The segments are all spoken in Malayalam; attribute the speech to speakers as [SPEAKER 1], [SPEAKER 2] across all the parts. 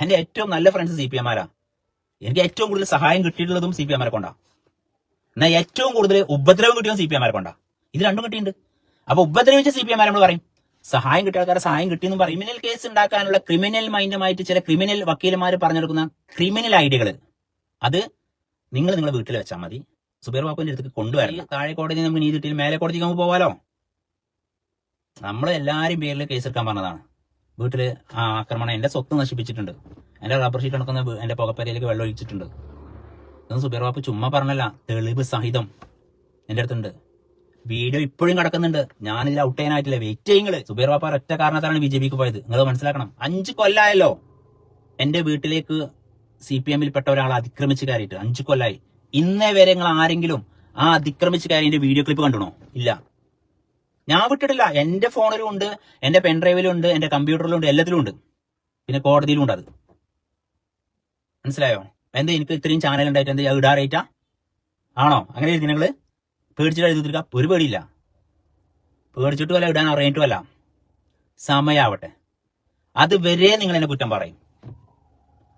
[SPEAKER 1] എന്റെ ഏറ്റവും നല്ല ഫ്രണ്ട്സ് സി പി എമാരാ എനിക്ക് ഏറ്റവും കൂടുതൽ സഹായം കിട്ടിയിട്ടുള്ളതും സി പി എമാരെ കൊണ്ടാ. എന്നാൽ ഏറ്റവും കൂടുതൽ ഉപദ്രവം കിട്ടിയതും സി പി എമാരെ കൊണ്ടാ. ഇത് രണ്ടും കിട്ടിയിട്ടുണ്ട്. അപ്പൊ ഉപദ്രവിച്ച സി പി എമാരെ നമ്മൾ പറയും. സഹായം കിട്ടിയ ആൾക്കാരെ സഹായം കിട്ടിയെന്ന് പറയും ക്രിമിനൽ കേസ് ഉണ്ടാക്കാനുള്ള ക്രിമിനൽ മൈൻഡുമായിട്ട് ചില ക്രിമിനൽ വക്കീലന്മാർ പറഞ്ഞെടുക്കുന്ന ക്രിമിനൽ ഐഡിയകൾ അത് നിങ്ങൾ നിങ്ങളുടെ വീട്ടിൽ വെച്ചാൽ മതി. സുബീർ ബാപ്പുവിന്റെ അടുത്ത് കൊണ്ടുവരണം. താഴെ കോടതി നമുക്ക് നീതി കിട്ടിയാൽ മേലെ കോടതിക്ക് നമുക്ക് പോവാലോ? നമ്മൾ പേരിൽ പേരിൽ കേസെടുക്കാൻ പറഞ്ഞതാണ്. വീട്ടിൽ ആ ആക്രമണം എന്റെ സ്വത്ത് നശിപ്പിച്ചിട്ടുണ്ട്. എന്റെ റബ്ബർ ഷീറ്റ് നടക്കുന്ന വീ- എന്റെ പുകപ്പരയിലേക്ക് വെള്ളം ഒഴിച്ചിട്ടുണ്ട്. ഇതൊന്നും സുബീർ ബാബു ചുമ്മാ പറഞ്ഞല്ല തെളിവ് സഹിതം എന്റെ അടുത്തുണ്ട്. വീഡിയോ ഇപ്പോഴും കിടക്കുന്നുണ്ട്. ഞാനിതിൽ ഔട്ട് ചെയ്യാനായിട്ടില്ല. വെയിറ്റ് ചെയ്യുന്നത് സുബീർ ബാപ്പ ഒറ്റ കാരണത്താണ് ബി ജെ പിക്ക് പോയത്. നിങ്ങൾ മനസ്സിലാക്കണം. അഞ്ച് കൊല്ലായല്ലോ. എന്റെ വീട്ടിലേക്ക് സി പി എമ്മിൽ പെട്ട ഒരാൾ അതിക്രമിച്ച് കയറിയിട്ട് അഞ്ചു കൊല്ലായി. ഇന്നേ വരെ നിങ്ങൾ ആരെങ്കിലും ആ അതിക്രമിച്ച് കയറിന്റെ വീഡിയോ ക്ലിപ്പ് കണ്ടുണോ ഇല്ല. ഞാൻ വിട്ടിട്ടില്ല. എന്റെ ഫോണിലും ഉണ്ട് എന്റെ പെൻഡ്രൈവിലും ഉണ്ട് എന്റെ കമ്പ്യൂട്ടറിലും ഉണ്ട് എല്ലാത്തിലും ഉണ്ട്. പിന്നെ കോടതിയിലും ഉണ്ട് അത്. മനസ്സിലായോ? എന്താ എനിക്ക് ഇത്രയും ചാനൽ ഉണ്ടായിട്ട് എന്താ ഇടാറേറ്റാ ആണോ? അങ്ങനെ എഴുതി നിങ്ങൾ പേടിച്ചിട്ട് എഴുതി തീർക്കാം. ഒരു പേടിയില്ല. പേടിച്ചിട്ടും അല്ല ഇടാൻ അറിയിട്ടുമല്ല സമയാവട്ടെ. അത് വരെ നിങ്ങൾ എന്നെ കുറ്റം പറയും.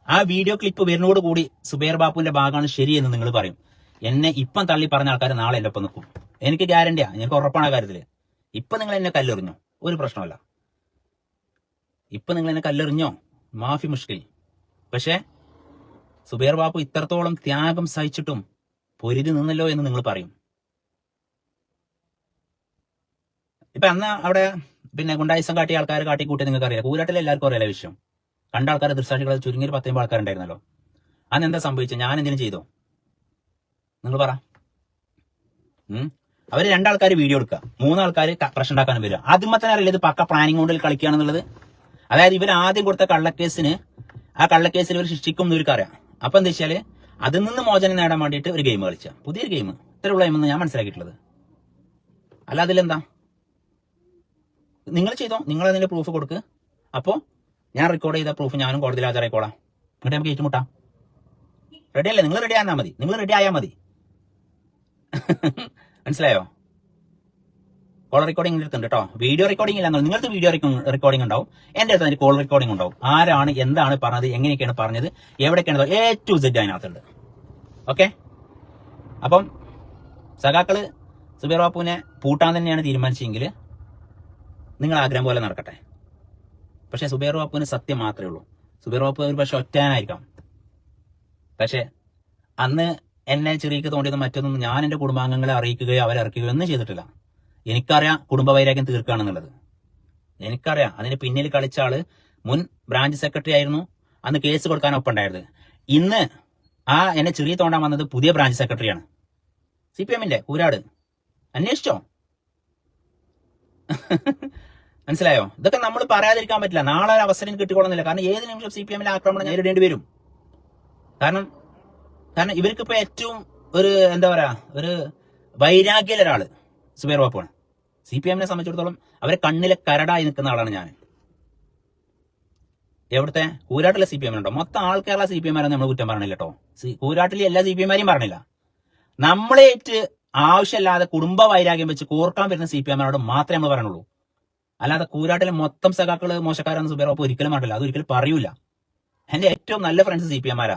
[SPEAKER 1] ആ വീഡിയോ ക്ലിപ്പ് വരുന്നതോട് കൂടി സുബൈർ ബാപ്പുവിന്റെ ഭാഗമാണ് ശരിയെന്ന് നിങ്ങൾ പറയും. എന്നെ ഇപ്പം തള്ളി പറഞ്ഞ ആൾക്കാർ നാളെ എന്റെ ഒപ്പം നിൽക്കും. എനിക്ക് ഗ്യാരണ്ടിയാ എനിക്ക് ഉറപ്പാണ് കാര്യത്തിൽ. ഇപ്പൊ നിങ്ങൾ എന്നെ കല്ലെറിഞ്ഞോ? ഒരു പ്രശ്നമല്ല ഇപ്പൊ നിങ്ങൾ എന്നെ കല്ലെറിഞ്ഞോ? മാഫി മുഷ്കിൽ. പക്ഷേ സുബേർ ബാബു ഇത്രത്തോളം ത്യാഗം സഹിച്ചിട്ടും പൊരുതി നിന്നല്ലോ എന്ന് നിങ്ങൾ പറയും. ഇപ്പൊ അന്ന് അവിടെ പിന്നെ ഗുണ്ടായിസം കാട്ടിയ ആൾക്കാർ കാട്ടിക്കൂട്ടി നിങ്ങൾക്ക് അറിയാം കൂരാട്ടിൽ എല്ലാവർക്കും അറിയാലോ വിഷയം. കണ്ട ആൾക്കാരെ ദൃശ്സാക്ഷികൾ ചുരുങ്ങിയ ഒരു പത്തമ്പത് ആൾക്കാരുണ്ടായിരുന്നല്ലോ. അന്ന് എന്താ സംഭവിച്ചത് ഞാൻ എന്തിനും ചെയ്തോ? നിങ്ങൾ പറ. ഉം അവർ രണ്ടാൾക്കാർ വീഡിയോ എടുക്കുക. മൂന്നാൾക്കാർ പ്രശ്നം ഉണ്ടാക്കാൻ വരിക. ആദ്യം തന്നെ അറിയില്ല ഇത് പക്ക പ്ലാനിങ് കൊണ്ടിൽ കളിക്കുകയാണെന്നുള്ളത്. അതായത് ഇവർ ആദ്യം കൊടുത്ത കള്ളക്കേസിന് ആ കള്ളക്കേസിൽ ഇവർ ശിക്ഷിക്കും എന്ന് ഇവർക്കറിയാം അപ്പൊ എന്താ വെച്ചാൽ അതിൽ നിന്ന് മോചനം നേടാൻ വേണ്ടിയിട്ട് ഒരു ഗെയിം കളിച്ച. പുതിയൊരു ഗെയിം ഇത്രയുള്ള ഗെയിം ഞാൻ മനസ്സിലാക്കിയിട്ടുള്ളത്. അല്ല അതിലെന്താ? നിങ്ങൾ ചെയ്തോ? നിങ്ങൾ അതിന്റെ പ്രൂഫ് കൊടുക്ക്. അപ്പോ ഞാൻ റെക്കോർഡ് ചെയ്ത പ്രൂഫ് ഞാനും കോടതിയിൽ ഹാജരായിക്കോളാം. എന്നിട്ട് നമുക്ക് ഏറ്റുമുട്ടാം. റെഡി അല്ലേ? നിങ്ങൾ റെഡി ആയാൽ മതി. നിങ്ങൾ റെഡി ആയാൽ മതി. മനസ്സിലായോ? കോൾ റെക്കോർഡിംഗ് എടുത്തുണ്ട് കേട്ടോ വീഡിയോ റെക്കോർഡിംഗ് ഇല്ല നിങ്ങൾക്ക് വീഡിയോ റെക്കോർഡിംഗ് ഉണ്ടാവും. എന്റെ അടുത്ത് അതിന് കോൾ റെക്കോർഡിംഗ് ഉണ്ടാവും. ആരാണ് എന്താണ് പറഞ്ഞത് എങ്ങനെയൊക്കെയാണ് പറഞ്ഞത് എവിടെയൊക്കെയാണ് എ ടു സെഡ് അതിനകത്തുണ്ട്. ഓക്കെ അപ്പം സഖാക്കൾ സുബീർ ബാപ്പുവിനെ പൂട്ടാൻ തന്നെയാണ് തീരുമാനിച്ചെങ്കിൽ നിങ്ങൾ ആഗ്രഹം പോലെ നടക്കട്ടെ. പക്ഷെ സുബീർ ബാപ്പുവിന് സത്യം മാത്രമേ ഉള്ളൂ. സുബീർ ബാപ്പു ഒരു പക്ഷെ ഒറ്റാനായിരിക്കാം പക്ഷെ അന്ന് എന്നെ ചെറിയക്ക് തോണ്ടിയത് മറ്റൊന്നും ഞാൻ എന്റെ കുടുംബാംഗങ്ങളെ അറിയിക്കുകയോ അവരെ അറിയിക്കുകയോ ഒന്നും ചെയ്തിട്ടില്ല. എനിക്കറിയാം കുടുംബ വൈരാഗ്യം തീർക്കുകയാണെന്നുള്ളത്. എനിക്കറിയാം. അതിന് പിന്നിൽ കളിച്ച ആൾ മുൻ ബ്രാഞ്ച് സെക്രട്ടറി ആയിരുന്നു. അന്ന് കേസ് കൊടുക്കാൻ ഒപ്പം ഉണ്ടായത് ഇന്ന് ആ എന്നെ ചെറിയ തോണ്ടാൻ വന്നത് പുതിയ ബ്രാഞ്ച് സെക്രട്ടറിയാണ്. സി പി എമ്മിന്റെ ഊരാട്. അന്വേഷിച്ചോ? മനസ്സിലായോ? ഇതൊക്കെ നമ്മൾ പറയാതിരിക്കാൻ പറ്റില്ല. നാളെ ഒരു അവസരം കിട്ടിക്കൊള്ളുന്നില്ല കാരണം ഏത് നിമിഷം സി പി എമ്മിലെ ആക്രമണം നേരിടേണ്ടി വരും. കാരണം കാരണം ഇവർക്ക് ഇപ്പൊ ഏറ്റവും ഒരു എന്താ പറയാ ഒരു വൈരാഗ്യ ഒരാൾ സുബൈർ ബാപ്പുവാണ്. സി പി എമ്മിനെ സംബന്ധിച്ചിടത്തോളം അവരെ കണ്ണിലെ കരടായി നിൽക്കുന്ന ആളാണ് ഞാൻ. എവിടുത്തെ? കൂരാട്ടിലെ സി പി എമ്മിനുണ്ടോ മൊത്തം ആൾ കേരള സി പി എമ്മാരെന്ന് നമ്മൾ കുറ്റം പറഞ്ഞില്ല കേട്ടോ. കൂരാട്ടിലെ എല്ലാ സി പി എമ്മാരെയും പറഞ്ഞില്ല നമ്മളേറ്റ് ആവശ്യമില്ലാതെ കുടുംബ വൈരാഗ്യം വെച്ച് കോർക്കാൻ വരുന്ന സി പി എമ്മാരോട് മാത്രമേ നമ്മൾ പറയുള്ളൂ അല്ലാതെ കൂരാട്ടിലെ മൊത്തം സഖാക്കൾ മോശക്കാരാണെന്ന് സുബൈർ ബാപ്പു ഒരിക്കലും പറഞ്ഞില്ല അത് ഒരിക്കലും പറയൂല. എന്റെ ഏറ്റവും നല്ല ഫ്രണ്ട്സ് സി പി എമ്മാരാ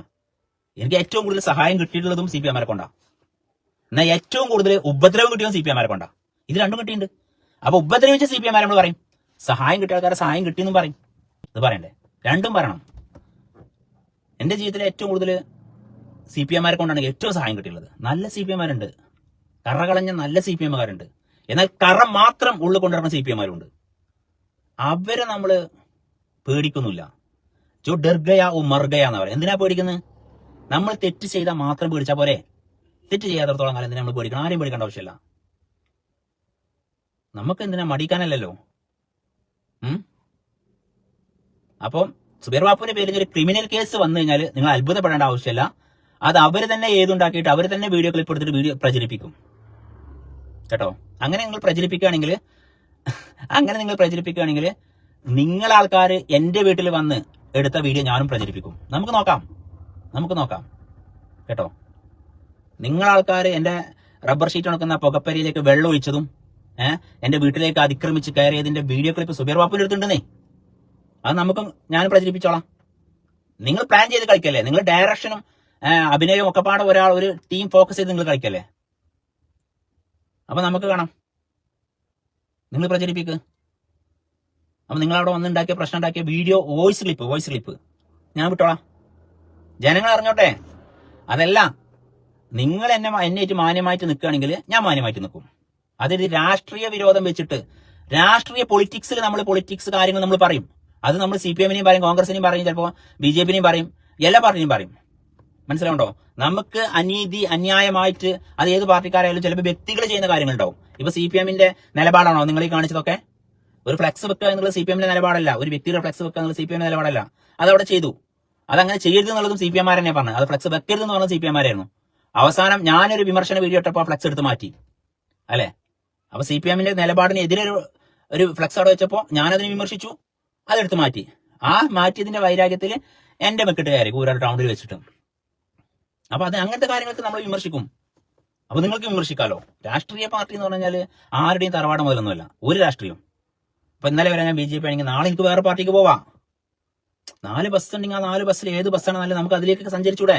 [SPEAKER 1] എനിക്ക് ഏറ്റവും കൂടുതൽ സഹായം കിട്ടിയിട്ടുള്ളതും സി പി എമാരെ കൊണ്ടാ. എന്നാൽ ഏറ്റവും കൂടുതൽ ഉപദ്രവം കിട്ടിയതും സി പി എമാരെ കൊണ്ടാ. ഇത് രണ്ടും കിട്ടിയിട്ടുണ്ട്. അപ്പൊ ഉപദ്രവിച്ച സി പി എമാരെ നമ്മൾ പറയും. സഹായം കിട്ടിയ ആൾക്കാരെ സഹായം കിട്ടിയെന്നും പറയും. ഇത് പറയണ്ടേ? രണ്ടും പറയണം. എന്റെ ജീവിതത്തിൽ ഏറ്റവും കൂടുതൽ സി പി എമാരെ കൊണ്ടാണ് ഏറ്റവും സഹായം കിട്ടിയുള്ളത് നല്ല സി പി എമാരുണ്ട് കറ കളഞ്ഞ നല്ല സി പി എമ്മുകാരുണ്ട് എന്നാൽ കറ മാത്രം ഉള്ളിൽ കൊണ്ടുവരുന്ന സി പി എമാരുണ്ട് അവരെ നമ്മൾ പേടിക്കുന്നില്ല ജോ ഡെർഗയാ ഓ മർഗയ എന്ന് എന്തിനാ പേടിക്കുന്നത് നമ്മൾ തെറ്റ് ചെയ്താൽ മാത്രം പേടിച്ചാൽ പോരെ? തെറ്റ് ചെയ്യാത്തടത്തോളം കാലം എന്തിനാ നമ്മൾ പേടിക്കണം? ആരെയും പേടിക്കേണ്ട ആവശ്യമില്ല. നമുക്ക് എന്തിനാ മടിക്കാനല്ലല്ലോ? അപ്പം സുബൈർ ബാപ്പുവിന്റെ പേരിൽ ഒരു ക്രിമിനൽ കേസ് വന്നു കഴിഞ്ഞാൽ നിങ്ങൾ അത്ഭുതപ്പെടേണ്ട ആവശ്യമില്ല. അത് അവർ തന്നെ ഏതുണ്ടാക്കിയിട്ട് അവർ തന്നെ വീഡിയോ ക്ലിപ്പ് എടുത്തിട്ട് വീഡിയോ പ്രചരിപ്പിക്കും. കേട്ടോ? അങ്ങനെ നിങ്ങൾ പ്രചരിപ്പിക്കുകയാണെങ്കിൽ അങ്ങനെ നിങ്ങൾ പ്രചരിപ്പിക്കുകയാണെങ്കിൽ നിങ്ങൾ ആൾക്കാർ എന്റെ വീട്ടിൽ വന്ന് എടുത്ത വീഡിയോ ഞാനും പ്രചരിപ്പിക്കും. നമുക്ക് നോക്കാം. നമുക്ക് നോക്കാം. കേട്ടോ? നിങ്ങൾ ആൾക്കാർ എന്റെ റബ്ബർ ഷീറ്റ് ഉണക്കുന്ന പുകപ്പരിയിലേക്ക് വെള്ളം ഒഴിച്ചതും ഏഹ് എന്റെ വീട്ടിലേക്ക് അതിക്രമിച്ച് കയറിയതിന്റെ വീഡിയോ ക്ലിപ്പ് സുബീർ ബാപ്പുവിന്റെ അടുത്തുണ്ടെന്നേ. അത് നമുക്കും ഞാൻ പ്രചരിപ്പിച്ചോളാം. നിങ്ങൾ പ്ലാൻ ചെയ്ത് കളിക്കല്ലേ? നിങ്ങൾ ഡയറക്ഷനും അഭിനയവും ഒക്കെ പാടെ ഒരാൾ ഒരു ടീം ഫോക്കസ് ചെയ്ത് നിങ്ങൾ കളിക്കല്ലേ? അപ്പൊ നമുക്ക് കാണാം. നിങ്ങൾ പ്രചരിപ്പിക്ക്. അപ്പൊ നിങ്ങൾ അവിടെ വന്നുണ്ടാക്കിയ പ്രശ്നം ഉണ്ടാക്കിയ video voice clip voice clip ഞാൻ വിട്ടോളാം. ജനങ്ങൾ അറിഞ്ഞോട്ടെ? അതല്ല നിങ്ങൾ എന്നെ എന്നേറ്റ് മാന്യമായിട്ട് നിൽക്കുകയാണെങ്കിൽ ഞാൻ മാന്യമായിട്ട് നിൽക്കും. അതായത് രാഷ്ട്രീയ വിരോധം വെച്ചിട്ട് രാഷ്ട്രീയ പൊളിറ്റിക്സിൽ നമ്മൾ പൊളിറ്റിക്സ് കാര്യങ്ങൾ നമ്മൾ പറയും. അത് നമ്മൾ സി പി എമ്മിനെയും പറയും കോൺഗ്രസിനെയും പറയും ചിലപ്പോൾ ബി ജെ പിനെയും പറയും എല്ലാ പാർട്ടിയും പറയും. മനസ്സിലാവുണ്ടോ നമുക്ക് അനീതി അന്യായമായിട്ട് അത് ഏത് പാർട്ടിക്കാരായാലും ചിലപ്പോൾ വ്യക്തികൾ ചെയ്യുന്ന കാര്യങ്ങളുണ്ടാവും. ഇപ്പൊ സി പി എമ്മിന്റെ നിലപാടാണോ നിങ്ങൾ ഈ കാണിച്ചതൊക്കെ? ഒരു ഫ്ലെക്സ് വെക്കുക എന്നുള്ളത് സി പി എമ്മിന്റെ നിലപാടല്ല. ഒരു വ്യക്തിയുടെ ഫ്ലെക്സ് വെക്കുക എന്നുള്ളത് സി പി എമ്മിന്റെ നിലപാടല്ല. അതവിടെ ചെയ്തു. അതങ്ങനെ ചെയ്യരുത് എന്നുള്ളതും സി പി എം തന്നെ പറഞ്ഞത്. അത് ഫ്ലക്സ് വെക്കരുത് എന്ന് പറഞ്ഞത് സി പി എം ആരായിരുന്നു അവസാനം ഞാനൊരു വിമർശന വീഡിയോ ഇട്ടപ്പോൾ ഫ്ലക്സ് എടുത്ത് മാറ്റി. അല്ലേ? അപ്പൊ സി പി എമ്മിന്റെ നിലപാടിനെതിരെ ഒരു ഒരു ഫ്ലക്സ് അവിടെ വെച്ചപ്പോൾ ഞാനതിനെ വിമർശിച്ചു. അതെടുത്ത് മാറ്റി. ആ മാറ്റിയതിന്റെ വൈരാഗ്യത്തിൽ എന്റെ മെക്കിട്ട് കയറി കൂരാട് ടൗണിൽ വെച്ചിട്ട്. അപ്പൊ അത് അങ്ങനത്തെ കാര്യങ്ങൾക്ക് നമ്മൾ വിമർശിക്കും. അപ്പൊ നിങ്ങൾക്ക് വിമർശിക്കാലോ? രാഷ്ട്രീയ പാർട്ടി എന്ന് പറഞ്ഞാൽ ആരുടെയും തറവാട് മുതലൊന്നുമല്ല. ഒരു രാഷ്ട്രീയം. ഇപ്പൊ ഇന്നലെ വരെ ഞാൻ ബി ജെ പി ആണെങ്കിൽ നാളെ എനിക്ക് വേറെ പാർട്ടിക്ക് പോവാം. നാല് ബസ് ഉണ്ടെങ്കിൽ ആ നാല് ബസ്സിൽ ഏത് ബസ്സാണ് നല്ലത് നമുക്ക് അതിലേക്കൊക്കെ സഞ്ചരിച്ചൂടെ?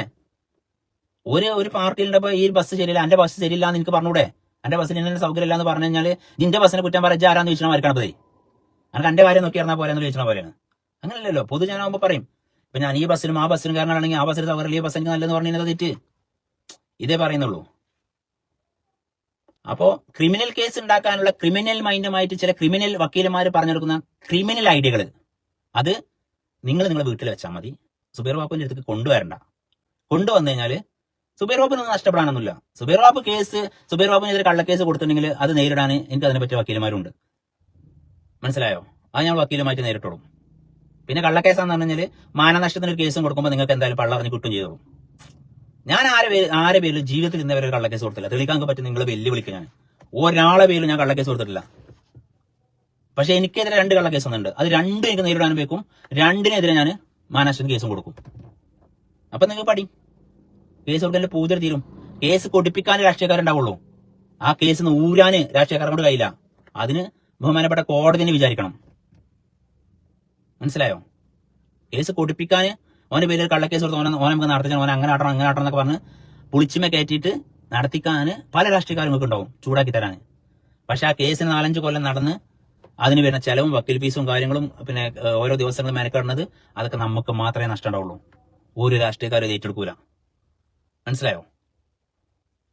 [SPEAKER 1] ഒരു ഒരു പാർട്ടിയിലുണ്ടപ്പോ ഈ ബസ് ശരിയില്ല. എന്റെ ബസ് ശരിയില്ല എന്ന് എനിക്ക് പറഞ്ഞൂടെ? എന്റെ ബസ്സിന് എന്നെ സൗകര്യം ഇല്ലാന്ന് പറഞ്ഞു കഴിഞ്ഞാൽ നിന്റെ ബസ്സിനെ കുറ്റം പറഞ്ഞ ആരാന്ന് ചോദിച്ചാൽ മാർക്കാണ് പോയി അങ്ങനെ എന്റെ കാര്യം നോക്കി ഇറങ്ങാൻ പോരെന്ന് ചോദിച്ചാൽ പോലെയാണ് അങ്ങനെയല്ലല്ലോ പൊതുജനാകുമ്പോൾ പറയും. ഇപ്പൊ ഞാൻ ഈ ബസ്സിനും ആ ബസ്സിനും കാരണമാണെങ്കിൽ ആ ബസ്സിന് സൗകര്യം ഈ ബസ് എനിക്ക് നല്ലതെന്ന് പറഞ്ഞു തെറ്റ്? ഇതേ പറയുന്നുള്ളൂ. അപ്പോ ക്രിമിനൽ കേസ് ഉണ്ടാക്കാനുള്ള ക്രിമിനൽ മൈൻഡുമായിട്ട് ചില ക്രിമിനൽ വക്കീലന്മാർ പറഞ്ഞെടുക്കുന്ന ക്രിമിനൽ ഐഡിയകൾ അത് നിങ്ങൾ നിങ്ങളുടെ വീട്ടിൽ വെച്ചാൽ മതി. സുബൈർ ബാപ്പുവിന്റെ അടുത്തേക്ക് കൊണ്ടുവരണ്ട. കൊണ്ടുവന്നു കഴിഞ്ഞാൽ സുബൈർ ബാബുവിനൊന്നും നഷ്ടപ്പെടാനൊന്നുമില്ല. സുബൈർ ബാബു കേസ് സുബൈർ ബാബുവിനെതിരെ കള്ളക്കേസ് കൊടുത്തിട്ടുണ്ടെങ്കിൽ അത് നേരിടാൻ എനിക്ക് അതിനെ പറ്റിയ വക്കീലന്മാരുണ്ട്. മനസ്സിലായോ? അത് ഞങ്ങൾ വക്കീലുമായിട്ട് നേരിട്ടോളും. പിന്നെ കള്ളക്കേസാന്ന് പറഞ്ഞു കഴിഞ്ഞാൽ മാനനഷ്ടത്തിന് ഒരു കേസും കൊടുക്കുമ്പോൾ നിങ്ങൾക്ക് എന്തായാലും പള്ള പള്ളറിഞ്ഞ് കിട്ടും ചെയ്തോളും ഞാൻ ആരെ പേര് ആരെ പേരിൽ ജീവിതത്തിൽ ഇന്നവരെ കള്ളക്കേസ് കൊടുത്തില്ല തെളിയിക്കാൻ പറ്റും നിങ്ങൾ വെല്ലുവിളിക്കുക ഞാൻ. ഒരാളെ പേരിൽ ഞാൻ കള്ളക്കേസ് കൊടുത്തിട്ടില്ല. പക്ഷെ എനിക്കെതിരെ രണ്ട് കള്ള കേസ് വന്നിട്ടുണ്ട്. അത് രണ്ടും എനിക്ക് നേരിടാനും വെക്കും രണ്ടിനെതിരെ ഞാൻ മാനാശ്വരം കേസും കൊടുക്കും. അപ്പൊ നിങ്ങൾ പടി. കേസ് കൊടുക്കാൻ പൂജ തീരും. കേസ് കൊടുപ്പിക്കാൻ രാഷ്ട്രീയക്കാരുണ്ടാവുള്ളൂ. ആ കേസ് ഊരാന് രാഷ്ട്രീയക്കാരെ കഴിയില്ല. അതിന് ബഹുമാനപ്പെട്ട കോടതിനെ വിചാരിക്കണം. മനസ്സിലായോ? കേസ് കൊടുപ്പിക്കാൻ ഓന്റെ പേരിൽ കള്ളക്കേസ് കൊടുത്ത് ഓനെ ഓനെ നമുക്ക് നടത്തിക്കണം. ഓനെ അങ്ങനെ ആട്ടണം അങ്ങനെ ആട്ടണം എന്നൊക്കെ പറഞ്ഞ് പുളിച്ചിമ കയറ്റിയിട്ട് നടത്തിക്കാൻ പല രാഷ്ട്രീയക്കാരും ഉണ്ടാവും ചൂടാക്കി തരാൻ പക്ഷെ ആ കേസിന് നാലഞ്ച് കൊല്ലം നടന്ന് അതിന് വരുന്ന ചെലവും വക്കീൽ ഫീസും കാര്യങ്ങളും പിന്നെ ഓരോ ദിവസങ്ങളും മെനക്കെടുന്നത് അതൊക്കെ നമുക്ക് മാത്രമേ നഷ്ടം ഉണ്ടാവുള്ളൂ ഒരു രാഷ്ട്രീയക്കാരും ഏറ്റെടുക്കൂല. മനസ്സിലായോ?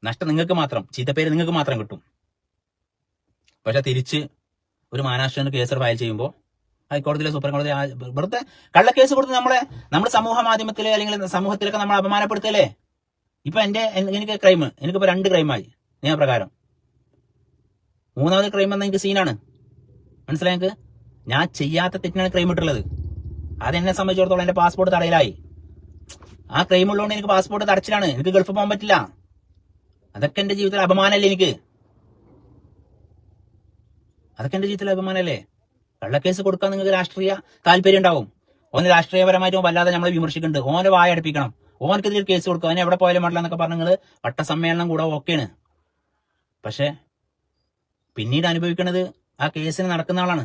[SPEAKER 1] നഷ്ടം നിങ്ങൾക്ക് മാത്രം ചീത്തപ്പേര് നിങ്ങൾക്ക് മാത്രം കിട്ടും. പക്ഷെ തിരിച്ച് ഒരു മഹാരാഷ്ട്രന് കേസ് ഫയൽ ചെയ്യുമ്പോൾ ഹൈക്കോടതിയിലെ സുപ്രീം കോടതി വെറുതെ കള്ളക്കേസ് കൊടുത്ത് നമ്മളെ നമ്മുടെ സമൂഹ മാധ്യമത്തിലെ അല്ലെങ്കിൽ സമൂഹത്തിലൊക്കെ നമ്മൾ അപമാനപ്പെടുത്തല്ലേ? ഇപ്പൊ എന്റെ എനിക്ക് ക്രൈം എനിക്കിപ്പോ രണ്ട് ക്രൈമായി നിയമപ്രകാരം. മൂന്നാമത് ക്രൈം എന്ന എനിക്ക് സീനാണ് മനസ്സിലായി ഞാൻ ചെയ്യാത്ത തെറ്റിനാണ് ക്രൈം ഇട്ടുള്ളത് അതെന്നെ സംബന്ധിച്ചിടത്തോളം എന്റെ പാസ്പോർട്ട് തടയിലായി. ആ ക്രൈം ഉള്ളതുകൊണ്ട് എനിക്ക് പാസ്പോർട്ട് തടച്ചിലാണ്. എനിക്ക് ഗൾഫ് പോകാൻ പറ്റില്ല. അതൊക്കെ എന്റെ ജീവിതത്തിൽ അപമാനമല്ലേ എനിക്ക്? അതൊക്കെ എന്റെ ജീവിതത്തിൽ അപമാനമല്ലേ കള്ളക്കേസ് കൊടുക്കാൻ നിങ്ങൾക്ക് രാഷ്ട്രീയ താല്പര്യം ഉണ്ടാവും. ഓന് രാഷ്ട്രീയപരമായിട്ടും വല്ലാതെ നമ്മളെ വിമർശിക്കുന്നുണ്ട്. ഓനെ വായ അടുപ്പിക്കണം. ഓനക്കെതിരെ കേസ് കൊടുക്കുക. അതിന് എവിടെ പോയാലും പാടില്ല എന്നൊക്കെ പറഞ്ഞ് നിങ്ങൾ വട്ടസമ്മേളനം കൂടെ ഓക്കെയാണ് പക്ഷെ പിന്നീട് അനുഭവിക്കുന്നത് ആ കേസിന് നടക്കുന്ന ആളാണ്.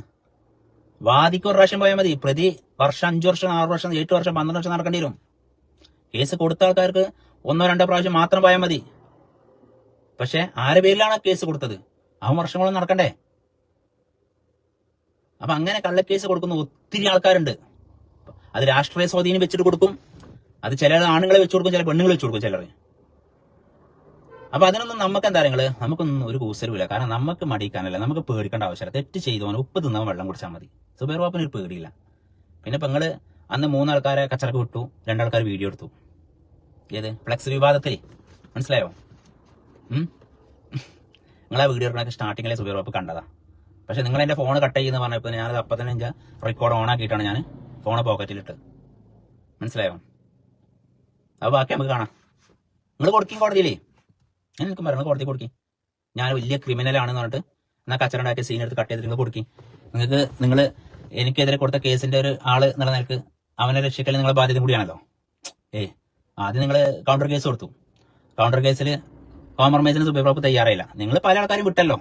[SPEAKER 1] വാദിക്ക് ഒരു പ്രാവശ്യം പോയാൽ മതി. പ്രതി വർഷം അഞ്ചു വർഷം ആറു വർഷം എട്ട് വർഷം പന്ത്രണ്ട് വർഷം നടക്കേണ്ടി വരും. കേസ് കൊടുത്ത ആൾക്കാർക്ക് ഒന്നോ രണ്ടോ പ്രാവശ്യം മാത്രം പോയാൽ മതി. പക്ഷെ ആരെ പേരിലാണ് കേസ് കൊടുത്തത്? അവൻ വർഷങ്ങളൊന്നും നടക്കണ്ടേ? അപ്പൊ അങ്ങനെ കള്ളക്കേസ് കൊടുക്കുന്ന ഒത്തിരി ആൾക്കാരുണ്ട്. അത് രാഷ്ട്രീയ സ്വാധീനം വെച്ചിട്ട് കൊടുക്കും. അത് ചില ആണുങ്ങളെ വെച്ച് കൊടുക്കും ചില പെണ്ണുങ്ങളെ വെച്ച് കൊടുക്കും ചിലർ. അപ്പൊ അതിനൊന്നും നമുക്ക് എന്താ നിങ്ങൾ? നമുക്കൊന്നും ഒരു കൂസലുമില്ല. കാരണം നമുക്ക് മടിക്കാനല്ല നമുക്ക് പേടിക്കേണ്ട ആവശ്യമില്ല. തെറ്റ് ചെയ്തവൻ ഉപ്പ് തിന്നവൻ വെള്ളം കുടിച്ചാൽ മതി. സുബേർ ബാപ്പിന് ഒരു പേടിയില്ല. പിന്നെ ഇപ്പൊ നിങ്ങൾ അന്ന് മൂന്നാൾക്കാരെ കച്ചറക്ക് വിട്ടു. രണ്ടാൾക്കാർ വീഡിയോ എടുത്തു. ഏത്? ഫ്ലെക്സ് വിവാദത്തിൽ മനസ്സിലായോ? നിങ്ങൾ വീഡിയോ എടുക്കണൊക്കെ സ്റ്റാർട്ടിങ്ങിലെ സുബേർ ബാപ്പ് കണ്ടതാ. പക്ഷെ നിങ്ങൾ എന്റെ ഫോൺ കട്ട് ചെയ്യുന്ന പറഞ്ഞപ്പോൾ ഞാനത് അപ്പം തന്നെ റെക്കോർഡ് ഓൺ ആക്കിയിട്ടാണ് ഞാൻ ഫോൺ പോക്കറ്റിലിട്ട് മനസ്സിലായോ? അപ്പോൾ ബാക്കി നമുക്ക് കാണാം. നിങ്ങൾ കൊടുക്കും കോടതിയിലേ. ഞാൻ എനിക്ക് മരണം കോടതി കൊടുക്കും. ഞാൻ വലിയ ക്രിമിനൽ ആണെന്ന് പറഞ്ഞിട്ട് എന്നാ കച്ചറണ്ടാക്കിയ സീൻ എടുത്ത് കട്ട് ചെയ്തിട്ട് നിങ്ങൾ കൊടുക്കും. നിങ്ങൾക്ക് നിങ്ങൾ എനിക്കെതിരെ കൊടുത്ത കേസിന്റെ ഒരു ആൾ എന്നുള്ള നിലയ്ക്ക് അവനെ രക്ഷിക്കൽ നിങ്ങളെ ബാധ്യത കൂടിയാണല്ലോ. ഏ ആദ്യം നിങ്ങൾ കൗണ്ടർ കേസ് കൊടുത്തു. കൗണ്ടർ കേസിൽ കോംപ്രമൈസിന് സുപ്രീംകോടതി തയ്യാറായില്ല. നിങ്ങൾ പല ആൾക്കാരും വിട്ടല്ലോ.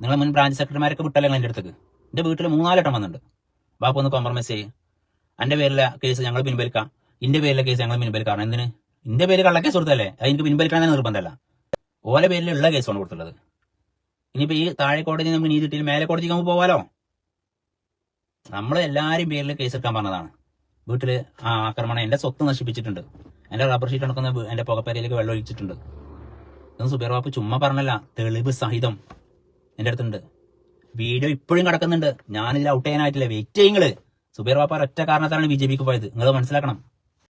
[SPEAKER 1] നിങ്ങൾ മുൻ ബ്രാഞ്ച് സെക്രട്ടറിമാരൊക്കെ വിട്ടല്ലോ എന്റെ അടുത്തേക്ക്. എന്റെ വീട്ടിൽ മൂന്നാലട്ടം വന്നിട്ടുണ്ട്. ബാപ്പ ഒന്ന് കോംപ്രമൈസ് ചെയ്യും. എന്റെ പേരിലെ കേസ് ഞങ്ങൾ പിൻവലിക്കാം. ഇന്റെ പേരിലെ കേസ് ഞങ്ങൾ പിൻവലിക്കണം എന്തിന്? ഇന്റെ പേര് കള്ളക്കേസ് കൊടുത്തല്ലേ അത് എനിക്ക് തന്നെ നിർബന്ധമല്ല. ഓല പേരിലുള്ള കേസാണ് കൊടുത്തുള്ളത് ഇനിയിപ്പോ ഈ താഴെ കോടതി നമുക്ക് നീതി കിട്ടിയാൽ മേലെ കോടതിക്ക് നമുക്ക് പോവാലോ? നമ്മൾ എല്ലാവരും പേരിൽ കേസ് എടുക്കാൻ പറഞ്ഞതാണ്. വീട്ടിൽ ആ ആക്രമണം എന്റെ സ്വത്ത് നശിപ്പിച്ചിട്ടുണ്ട്. എന്റെ റബ്ബർ ഷീറ്റ് നടക്കുന്ന എന്റെ പുകപ്പരയിലേക്ക് വെള്ളം ഒഴിച്ചിട്ടുണ്ട്. ഇതൊന്നും സുബേർ ബാപ്പു ചുമ്മാ പറഞ്ഞല്ല തെളിവ് സഹിതം എന്റെ അടുത്തുണ്ട്. വീഡിയോ ഇപ്പോഴും കിടക്കുന്നുണ്ട്. ഞാനിതിൽ ഔട്ട് ചെയ്യാനായിട്ടില്ല. വെയിറ്റ് ചെയ്യുന്നത് സുബേർ ബാപ്പ ഒറ്റ കാരണത്താണ് ബി ജെ പിക്ക് പോയത്. നിങ്ങൾ മനസ്സിലാക്കണം.